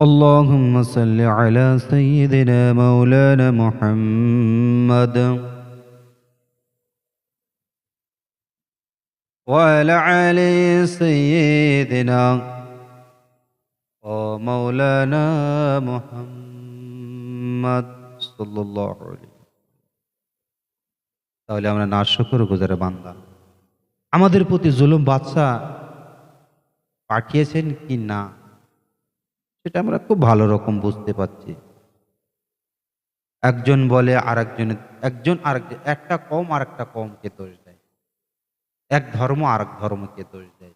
اللهم صل على سيدنا مولانا محمد وعلى علي سيدنا ومولانا محمد صلى الله عليه তাহলে আমরা না শুকর গুজারে বান্দা আমাদের প্রতি জুলুম বাদশাহ পাঠিয়েছেন কি না সেটা আমরা খুব ভালো রকম বুঝতে পারছি। একজন বলে আর একজনের একজন আরেকজন একটা কম আর একটা কমকে দোষ দেয়। এক ধর্ম আর এক ধর্মকে দোষ দেয়।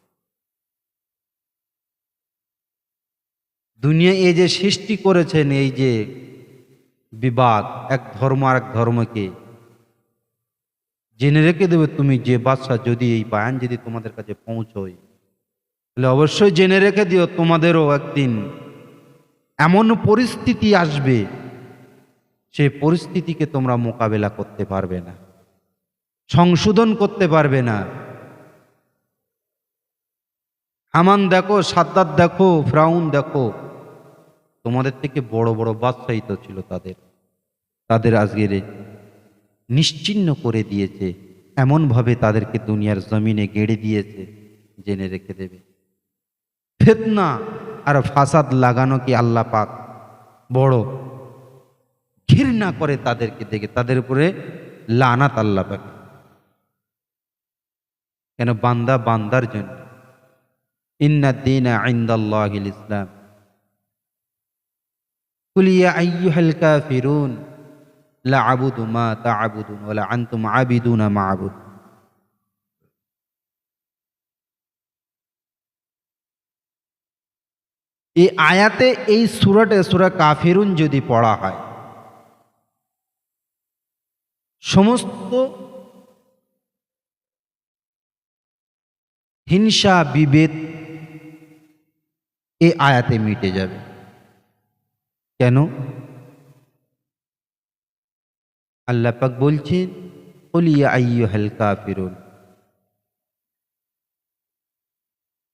দুনিয়া এই যে সৃষ্টি করেছেন, এই যে বিবাদ, এক ধর্ম আর এক ধর্মকে, জেনে রেখে দেবে তুমি যে বাদশা যদি এই বায়ান যদি তোমাদের কাছে পৌঁছয়, তাহলে অবশ্যই জেনে রেখে দিও তোমাদেরও একদিন এমন পরিস্থিতি আসবে, সে পরিস্থিতিকে তোমরা মোকাবেলা করতে পারবে না, সংশোধন করতে পারবে না। হামান দেখো, সাদ্দাত দেখো, ফ্রাউন দেখো, তোমাদের থেকে বড় বড় বাদশাহিত ছিল তাদের। তাদের আজকের নিশ্চিন্ন করে দিয়েছে, এমনভাবে তাদেরকে দুনিয়ার জমিনে গেড়ে দিয়েছে, জেনে রেখে দেবে। ফেতনা আর ফাসাদ লাগানো কি আল্লাহ পাক? বড়। ঘৃণা করে তাদেরকে দেখে, তাদের উপরে লানাত আল্লাহ পাক। কেন বান্দা বান্দার জন্য। ইন্না দিন আইন্দাল্লাহিল ইসলাম। কুলিয়া লা আবুদু মা ওয়ালা আনতুম আবিদুনা মা আবুদ এই আয়াতে এই সুরাটে, সুরা কাফেরুন যদি পড়া হয়, সমস্ত হিংসা, বিভেদ এই আয়াতে মিটে যাবে। কেন? আল্লাহ পাক বলছেন কলিয়া আইয়ুহাল কাফিরুন,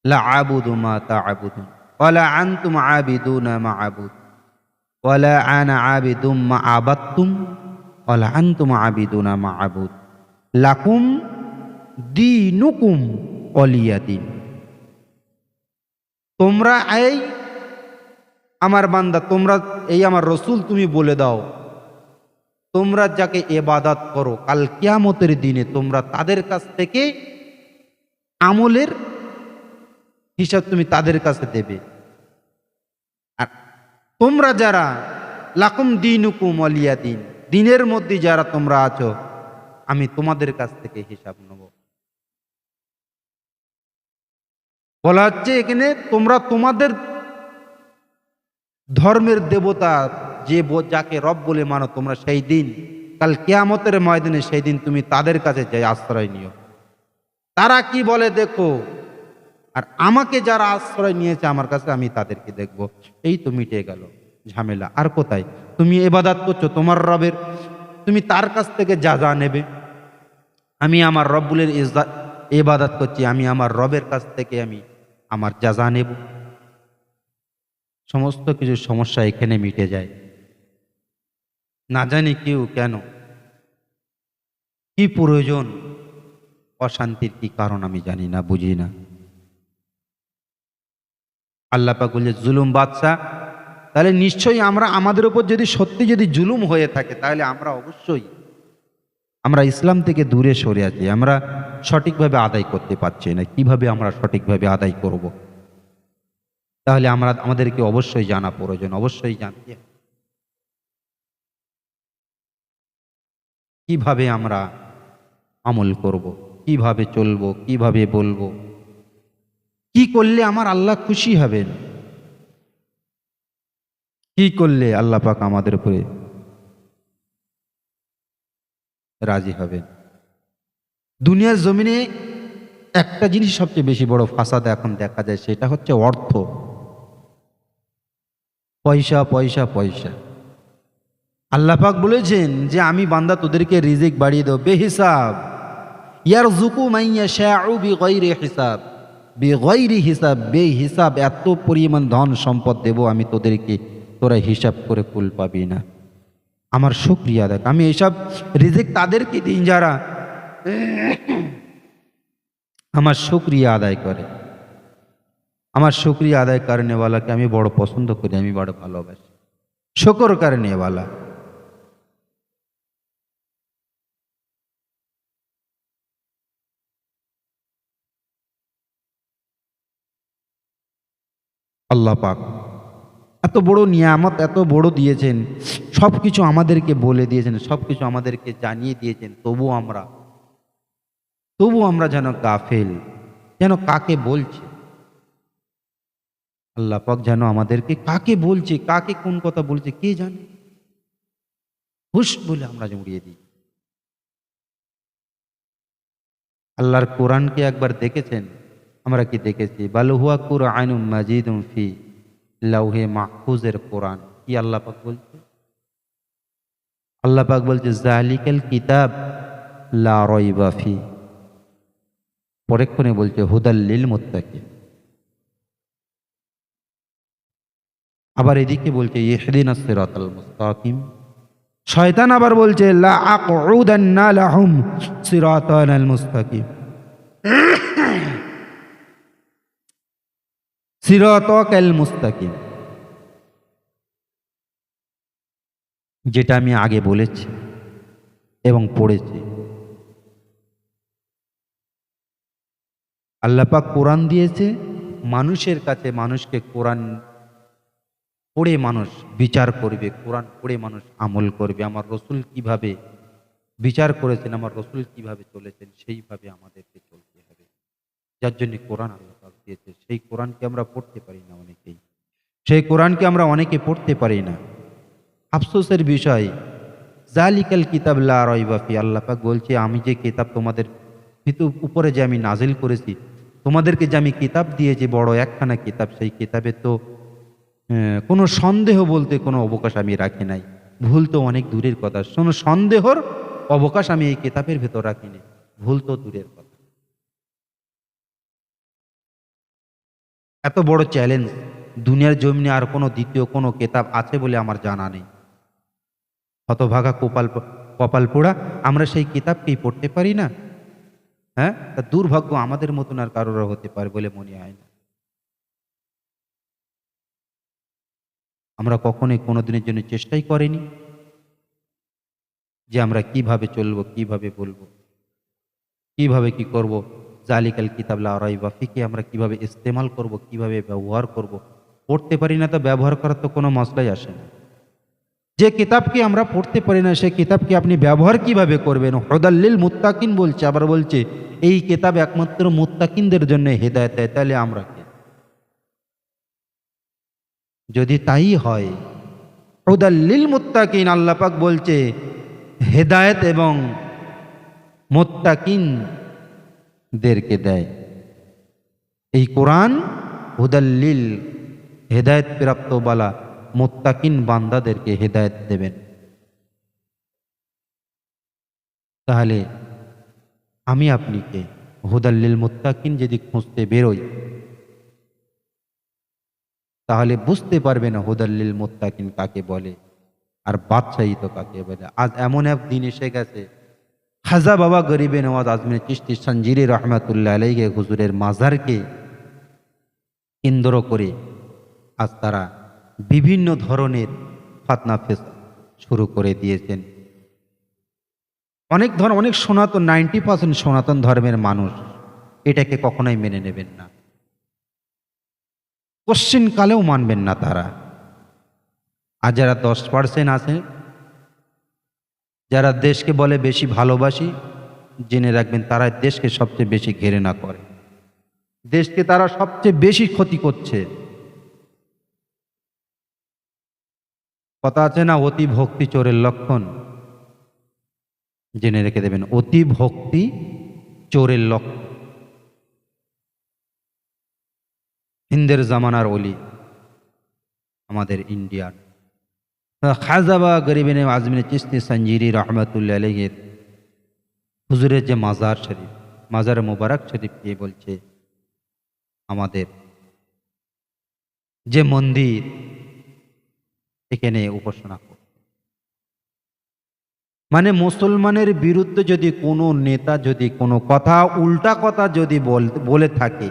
লা আবুদু মা তা'বুদুন। ওয়ালা আনতুম আবিদুনা মা আবুদ। ওয়ালা আনা আবিদুম মা আবাদতুম, ওয়ালা আনতুম আবিদুনা মা আবুদ। লাকুম দীনুকুম ওয়ালিয়া দিন। তোমরা এই আমার বান্দা, তোমরা এই আমার রসুল তুমি বলে দাও। তোমরা যাকে এবাদাত করো, কাল কিয়ামতের দিনে তোমরা তাদের কাছ থেকে আমলের হিসাব তুমি তাদের কাছে দেবে। আর তোমরা যারা লাকুম দিন অলিয়া দিন, দিনের মধ্যে যারা তোমরা আছো, আমি তোমাদের কাছ থেকে হিসাব নেব। বলা হচ্ছে এখানে তোমরা তোমাদের ধর্মের দেবতা যে যাকে রব বলে মানো, তোমরা সেই দিন, কাল কেয়ামতের ময়দানে সেই দিন তুমি তাদের কাছে যাই আশ্রয় নিও। তারা কি বলে দেখো? আর আমাকে যারা আশ্রয় নিয়েছে আমার কাছে, আমি তাদেরকে দেখব। এই তো মিটে গেল ঝামেলা। আর কোথায়? তুমি এবাদাত করছ, তোমার রবের। তুমি তার কাছ থেকে যা যা নেবে। আমি আমার রব্বুলের এবাদাত করছি, আমি আমার রবের কাছ থেকে আমি আমার যা যা নেব। সমস্ত কিছু সমস্যা এখানে মিটে যায়। না জানি কেউ কেন। কি প্রয়োজন? অশান্তির কি কারণ আমি জানি না, বুঝি না। আল্লাহ পাক বলছে, জুলুম বাদশাহ তাহলে নিশ্চয়ই আমরা আমাদের উপর যদি সত্যি যদি জুলুম হয়ে থাকে, তাহলে আমরা অবশ্যই আমরা ইসলাম থেকে দূরে সরে আছি, আমরা সঠিকভাবে আদায় করতে পারছি না কীভাবে আমরা সঠিকভাবে আদায় করব। তাহলে আমরা, আমাদেরকে অবশ্যই জানা প্রয়োজন, অবশ্যই জানতে। কীভাবে আমরা আমল করব। কীভাবে চলবো কীভাবে বলব কি করলে আমার আল্লাহ খুশি হবেন? কি করলে আল্লাহ পাক আমাদের উপরে রাজি হবেন? দুনিয়ার জমিনে একটা জিনিস সবচেয়ে বেশি বড় ফাসাদ এখন দেখা যায়, সেটা হচ্ছে অর্থ। পয়সা পয়সা পয়সা। আল্লাহ পাক বলেছেন যে, আমি বান্দা তোদেরকে রিজিক বাড়িয়ে দেবো বেহিসাব। ইয়ার জুকু মাইয়া গৈরে হিসাব। বেগৈরি হিসাব বে হিসাব এত পরিমাণ ধন সম্পদ দেব আমি তোদেরকে, তোরা হিসাব করে কুল পাবি না। আমার শুক্রিয়া, দেখ, আমি এসব রিজিক তাদেরকে দিন যারা আমার শুক্রিয়া আদায় করে। আমার শুক্রিয়া আদায় কারণেওয়ালাকে আমি বড় পছন্দ করি, আমি বড় ভালোবাসি। শুকর কারণেওয়ালা। আল্লাহ পাক। এত বড় নিয়ামত, এত বড় দিয়েছেন সব কিছু আমাদেরকে বলে দিয়েছেন সব কিছু আমাদেরকে জানিয়ে দিয়েছেন, তবু আমরা তবু আমরা যেন গাফেল, যেন কাকে বলছে? আল্লাহ পাক যেন আমাদেরকে কাকে বলছে, কাকে কোন কথা বলছে, কে জানে? হুশ বলে আমরা যে উড়িয়ে দিই। আল্লাহর কোরআনকে একবার দেখেছেন? আমরা কি দেখেছি? বালুহুয়া কুরআন মাজিদ ফি লাউহে মাহফুজের কোরআন। কি আল্লাহ বলছে? আল্লাহ পাক বলছে, জালিকাল কিতাব লা পরেক্ষণে বলছে হুদাল্লিল মুত্তাকিন। আবার এদিকে বলছে, ইহদিন সিরাতাল মুস্তাকিম। শয়তান আবার বলছে, লা আকুদান্না লাহুম সিরাতাল মুস্তাকিম। সিরাতাল মুস্তাকিম। যেটা আমি আগে বলেছি এবং পড়েছি। আল্লাপাক কোরআন দিয়েছে, মানুষের কাছে মানুষকে কোরআন পড়ে মানুষ বিচার করবে, কোরআন পড়ে মানুষ আমল করবে। আমার রসুল কীভাবে বিচার করেছেন, আমার রসুল কীভাবে চলেছেন, সেইভাবে আমাদেরকে চলতে হবে। যার জন্য কোরআন আল্লাহ দিয়েছে। সেই কোরআনকে আমরা পড়তে পারি না অনেকেই। সেই কোরআনকে আমরা অনেকে পড়তে পারি না। আফসোসের বিষয় জালিকাল কিতাব লা রয়বাফি আল্লাহ পাক বলছে, আমি যে কিতাব তোমাদের উপরে যে আমি নাজিল করেছি, তোমাদেরকে যে আমি কিতাব দিয়েছি, বড় একখানা কিতাব, সেই কিতাবে তো কোনো সন্দেহ বলতে কোনো অবকাশ আমি রাখি নাই। ভুল তো অনেক দূরের কথা। কোনো সন্দেহর অবকাশ আমি এই কিতাবের ভেতর রাখিনি ভুল তো দূরের কথা। এত বড় চ্যালেঞ্জ দুনিয়ার জমিনে আর কোনো দ্বিতীয় কোনো কেতাব আছে বলে আমার জানা নেই। হতভাগা কপাল কপাল পোড়া আমরা সেই কিতাবকেই পড়তে পারি না। হ্যাঁ? তা দুর্ভাগ্য আমাদের মতন আর কারোর হতে পারে বলে মনে হয় না। আমরা কখনোই কোনো দিনের জন্য চেষ্টাই করিনি যে আমরা কীভাবে চলবো, কীভাবে বলব, কীভাবে কি করব। জালিকাল কিতাব লারাই বা ফিকে আমরা কীভাবে ইস্তেমাল করব, কীভাবে ব্যবহার করব, পড়তে পারি না তো ব্যবহার করার তো কোনো মশলাই আসে না। যে কিতাবকে আমরা পড়তে পারি না সেই কিতাবকে আপনি ব্যবহার কীভাবে করবেন? হদাল্লিল মুত্তাকিন বলছে, আবার বলছে, এই কিতাব একমাত্র মুত্তাকিনদের জন্য হেদায়ত দেয় তাহলে আমরা কে? যদি তাই হয় হদাল্লিল মুত্তাকিন আল্লাপাক বলছে, হেদায়েত এবং মোত্তাকিনদেরকে দেয়। এই কোরআন হুদাল্লিল হেদায়েত প্রাপ্ত বালা মোত্তাকিন বান্দাদেরকে হেদায়েত দেবেন। তাহলে আমি আপনিকে হুদাল্লিল মোত্তাকিন যদি খুঁজতে বেরোই, তাহলে বুঝতে পারবে না হুদাল্লিল মোত্তাকিন কাকে বলে, আর বাদশাহী তো কাকে বলে। আজ এমন এক দিন এসে গেছে খাজা বাবা গরিবে নওয়াজ আজমির চিস্তি সঞ্জিরি রহমাতুল্লাহ আলাইকে হুজুরের মাজারকে কেন্দ্র করে আজ তারা বিভিন্ন ধরনের ফাতনা ফেস শুরু করে দিয়েছেন। অনেক ধর, অনেক সনাতন, নাইনটি পার্সেন্ট সনাতন ধর্মের মানুষ এটাকে কখনোই মেনে নেবেন না। কোশ্চিন কালেও মানবেন না তারা। আর যারা দশ পার্সেন্ট আছে যারা দেশকে বলে বেশি ভালোবাসি, জেনে রাখবেন তারা দেশকে সবচেয়ে বেশি ঘেরে না করে। দেশকে তারা সবচেয়ে বেশি ক্ষতি করছে। কথা আছে না অতি ভক্তি চোরের লক্ষণ? জেনে রেখে দেবেন অতি ভক্তি চোরের লক্ষণ। হিন্দের জামানার অলি আমাদের ইন্ডিয়ার। খাজাবা গরিবিনে আজমিনে চিস্তি সঞ্জিরি রহমতুল্লা আলহের হুজুরের যে মাজার শরীফ, মাজার মুবারক শরীফ কে বলছে, আমাদের যে মন্দির, এখানে উপাসনা করে মানে মুসলমানের বিরুদ্ধে যদি কোনো নেতা, যদি কোনো কথা, উল্টা কথা যদি বলে থাকে,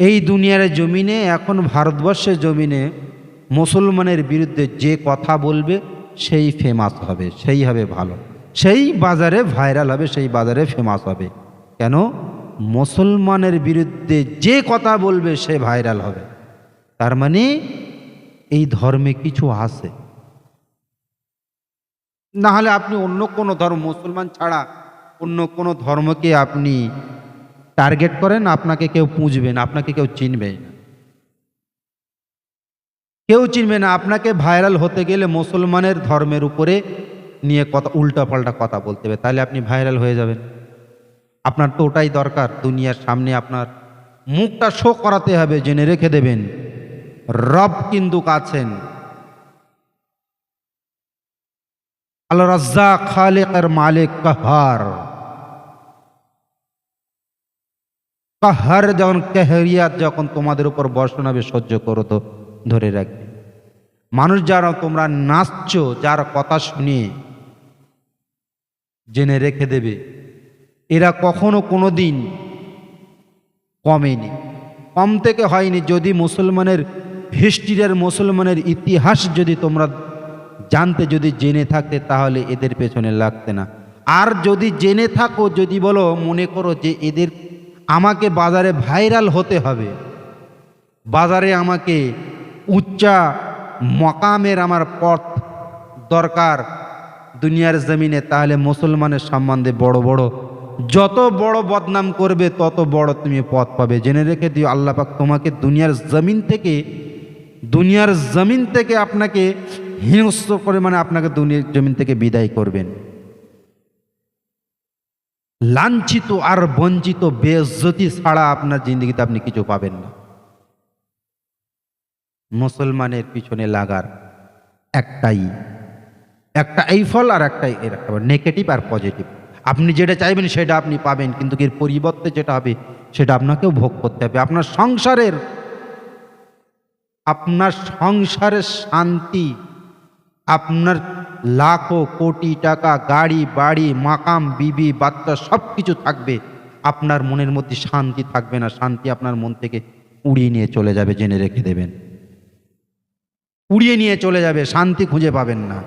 এই দুনিয়ার জমিনে, এখন ভারতবর্ষের জমিনে মুসলমানের বিরুদ্ধে যে কথা বলবে, সেই ফেমাস হবে, সেই হবে ভালো। সেই বাজারে ভাইরাল হবে, সেই বাজারে ফেমাস হবে। কেন? মুসলমানের বিরুদ্ধে যে কথা বলবে, সে ভাইরাল হবে। তার মানে এই ধর্মে কিছু আছে। না হলে আপনি অন্য কোনো ধর্ম, মুসলমান ছাড়া অন্য কোনো ধর্মকে আপনি টার্গেট করেন, আপনাকে কেউ পুঁজবেন আপনাকে কেউ চিনবে কেউ চিনবে না, আপনাকে ভাইরাল হতে গেলে মুসলমানের ধর্মের উপরে নিয়ে কথা, উল্টাপাল্টা কথা বলতে হবে, তাহলে আপনি ভাইরাল হয়ে যাবেন। আপনার তো ওটাই দরকার, দুনিয়ার সামনে আপনার মুখটা শো করাতে হবে, জেনে রেখে দেবেন, রব কিন্তু আছেন। আল রাজ্জা খালেক আর মালিক কাহার। কাহার যখন কেহরিয়াত যখন তোমাদের উপর বর্ষণ হবে সহ্য করো তো ধরে রাখবে মানুষ যারা তোমরা নাচছো, যার কথা শুনে জেনে রেখে দেবে, এরা কখনো কোনো দিন কমেনি। কম থেকে হয়নি, যদি মুসলমানের হিস্ট্রির, মুসলমানের ইতিহাস যদি তোমরা জানতে, যদি জেনে থাকতে তাহলে এদের পেছনে লাগতে না। আর যদি জেনে থাকো, যদি বলো, মনে করো যে এদের আমাকে বাজারে ভাইরাল হতে হবে, বাজারে আমাকে উচ্চা মকামের আমার পথ দরকার দুনিয়ার জমিনে, তাহলে মুসলমানের সম্বন্ধে বড় বড়। যত বড় বদনাম করবে, তত বড় তুমি পথ পাবে। জেনে রেখে দিও, আল্লাহ পাক তোমাকে দুনিয়ার জমিন থেকে, দুনিয়ার জমিন থেকে আপনাকে হিংস্র করে মানে আপনাকে দুনিয়ার জমিন থেকে বিদায় করবেন। লাঞ্ছিত আর বঞ্চিত, বেজ্জতি ছাড়া আপনার জিন্দগিতে আপনি কিছু পাবেন না। মুসলমানের পিছনে লাগার একটাই, একটা এই ফল আর একটাই এর একটা নেগেটিভ আর পজিটিভ আপনি যেটা চাইবেন সেটা আপনি পাবেন, কিন্তু এর পরিবর্তে যেটা হবে সেটা আপনাকেও ভোগ করতে হবে। আপনার সংসারের আপনার সংসারের শান্তি, আপনার লাখো কোটি টাকা, গাড়ি, বাড়ি, মাকাম, বিবি, বাচ্চা সব কিছু থাকবে। আপনার মনের মধ্যে শান্তি থাকবে না, শান্তি আপনার মন থেকে উড়িয়ে নিয়ে চলে যাবে, জেনে রেখে দেবেন। উড়িয়ে নিয়ে চলে যাবে শান্তি খুঁজে পাবেন না।